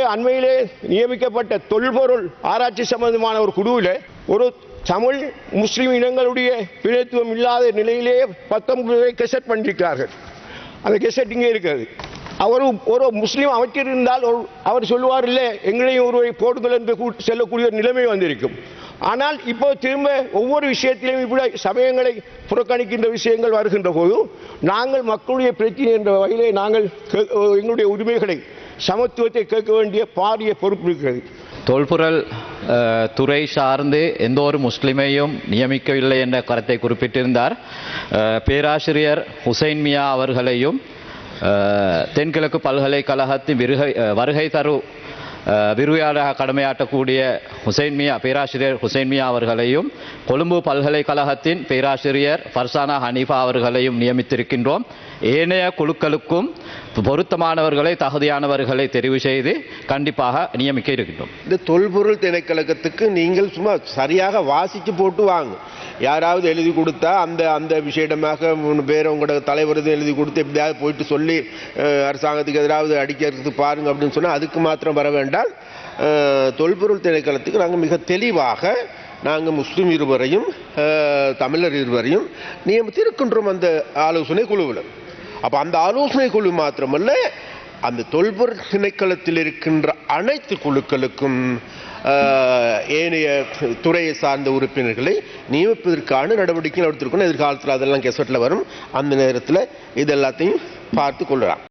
அண்மையிலே நியமிக்கப்பட்ட தொல்பொருள் ஆராய்ச்சி சம்பந்தமான ஒரு குழுவில் ஒரு தமிழ் முஸ்லீம் இனங்களுடைய பிணைத்துவம் இல்லாத நிலையிலேயே பத்தொன்பது கெசட் பண்ணியிருக்கிறார்கள். அந்த கெசட் இங்கே இருக்கிறது. அவர் ஒரு முஸ்லீம் அமைச்சர் இருந்தால் ஒரு- அவர் சொல்லுவார் இல்லை எங்களையும் ஒருவரை போடுங்கள் என்று கூ- ஒரு நிலைமை வந்திருக்கும். ஆனால் இப்போ திரும்ப ஒவ்வொரு விஷயத்திலும் இப்படி சமயங்களை புறக்கணிக்கின்ற விஷயங்கள் வருகின்ற போது நாங்கள் மக்களுடைய பிரச்சனை என்ற வகையிலே நாங்கள் எங்களுடைய உரிமைகளை சமத்துவத்தை கேட்க வேண்டிய பாரிய பொறுப்பு இருக்கிறது. தொல்பொருள் துறை சார்ந்து எந்த ஒரு முஸ்லிமையும் நியமிக்கவில்லை என்ற கருத்தை குறிப்பிட்டிருந்தார். பேராசிரியர் ஹுசைன் மியா அவர்களையும் தென்கிழக்கு பல்கலைக்கழகத்தின் விருகை வருகை தரு அஹ், கடமையாட்டக்கூடிய கடமையாற்றக்கூடிய ஹுசைன் மியா பேராசிரியர் ஹுசைன் மியா அவர்களையும் கொழும்பு பல்கலைக்கழகத்தின் பேராசிரியர் ஃபர்சானா ஹனீஃபா அவர்களையும் நியமித்திருக்கின்றோம். ஏனைய குழுக்களுக்கும் பொருத்தமானவர்களை தகுதியானவர்களை தெரிவு செய்து கண்டிப்பாக நியமிக்க இருக்கின்றோம். இந்த தொல்பொருள் திணைக்கழகத்துக்கு நீங்கள் சும்மா சரியாக வாசித்து போட்டு வாங்க. யாராவது எழுதி கொடுத்தா அந்த அந்த விஷயமாக மூணு பேர் உங்களோட தலைவர் எழுதி கொடுத்து எப்படியாவது போயிட்டு சொல்லி அரசாங்கத்துக்கு எதிராவது அடிக்கிறதுக்கு பாருங்க அப்படின்னு சொன்னால் அதுக்கு மாத்திரம் வர வேண்டாம். தொல்பொருள் திணைக்களத்துக்கு நாங்கள் மிக தெளிவாக நாங்கள் முஸ்லீம் இருவரையும் தமிழர் இருவரையும் நியமித்திருக்கின்றோம் அந்த ஆலோசனை குழுவில். அப்போ அந்த ஆலோசனை குழு மாத்திரமல்ல அந்த தொல்பொருள் திணைக்களத்தில் இருக்கின்ற அனைத்து குழுக்களுக்கும் ஏனைய துறையை சார்ந்த உறுப்பினர்களை நியமிப்பதற்கான நடவடிக்கைகள் எடுத்திருக்கணும். எதிர்காலத்தில் அதெல்லாம் கெசட்டில் வரும். அந்த நேரத்தில் இது எல்லாத்தையும் பார்த்து கொள்ளலாம்.